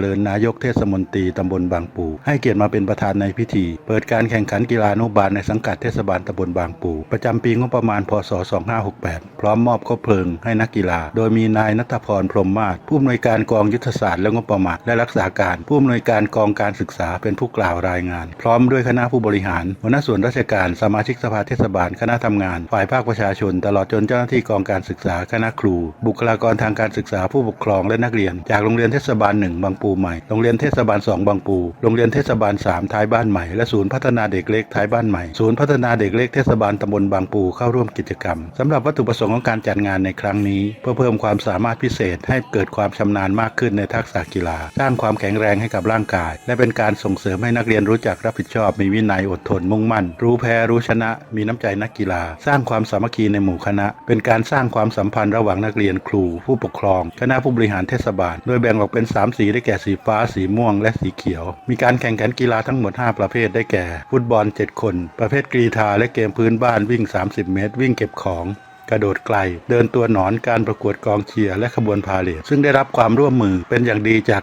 เริญนายกเทศมนตรีตำบลบางปู ให้เกียรติมาเป็นประธานในพิธี เปิดการแข่งขันกีฬานุบาลในสังกัดเทศบาลตำบลบางปู ประจำปีงบประมาณพศ 2568 พร้อมมอบคบเพลิงให้นักกีฬา โดยมีนายนัทพรพรหมมาศผู้อำนวยการกองยุทธศาสตร์และงบประมาณและรักษาการผู้อำนวยการกองการศึกษาเป็นผู้กล่าวรายงาน พร้อมด้วยคณะผู้บริหารหัวหน้าส่วนราชการสมาชิกสภาเทศบาลคณะทำงาน ฝ่ายภาคประชาชน ตลอดจนเจ้าหน้าที่กองการศึกษาคณะครู บุคลากรทางการศึกษาผู้ปกครองและนักเรียน จากโรงเรียนเทศบาลหนึ่งบางปูใหม่ โรงเรียนเทศบาลสองบางปู โรงเรียนเทศบาลสามท้ายบ้านใหม่ และศูนย์พัฒนาเด็กเล็กท้ายบ้านใหม่ ศูนย์พัฒนาเด็กเล็กเทศบาลตำบลบางปูเข้าร่วมกิจกรรมสำหรับวัตถุประสงค์ของการจัดงานในครั้งนี้ เพื่อเพิ่มความสามารถพิเศษให้เกิดความชำนาญมากขึ้นในทักษะกีฬา สร้างความแข็งแรงให้กับร่างกาย และเป็นการส่งเสริมให้นักเรียนรู้จักรับผิดชอบ มีวินัยอดทนมุ่งมั่น รู้แพ้รู้ชนะ มีน้ำใจนักกีฬา สร้างความสามัคคีในหมู่คณะ เป็นการสร้างความสัมพันธ์ระหว่างนักเรียนครู ผู้ปกครอง คณะผู้บริหารเทศบาล โดยแบ่งออกเป็น 3 สีได้แก่สีฟ้า สีม่วง และสีเขียว มีการแข่งขันกีฬาทั้งหมด 5 ประเภทได้แก่ ฟุตบอล 7 คน ประเภทกรีธาและเกมพื้นบ้านวิ่ง 30 เมตร วิ่งเก็บของกระโดดไกล เดินตัวหนอนการประกวดกองเชียร์และขบวนพาเหรดซึ่งได้รับความร่วมมือเป็นอย่างดีจาก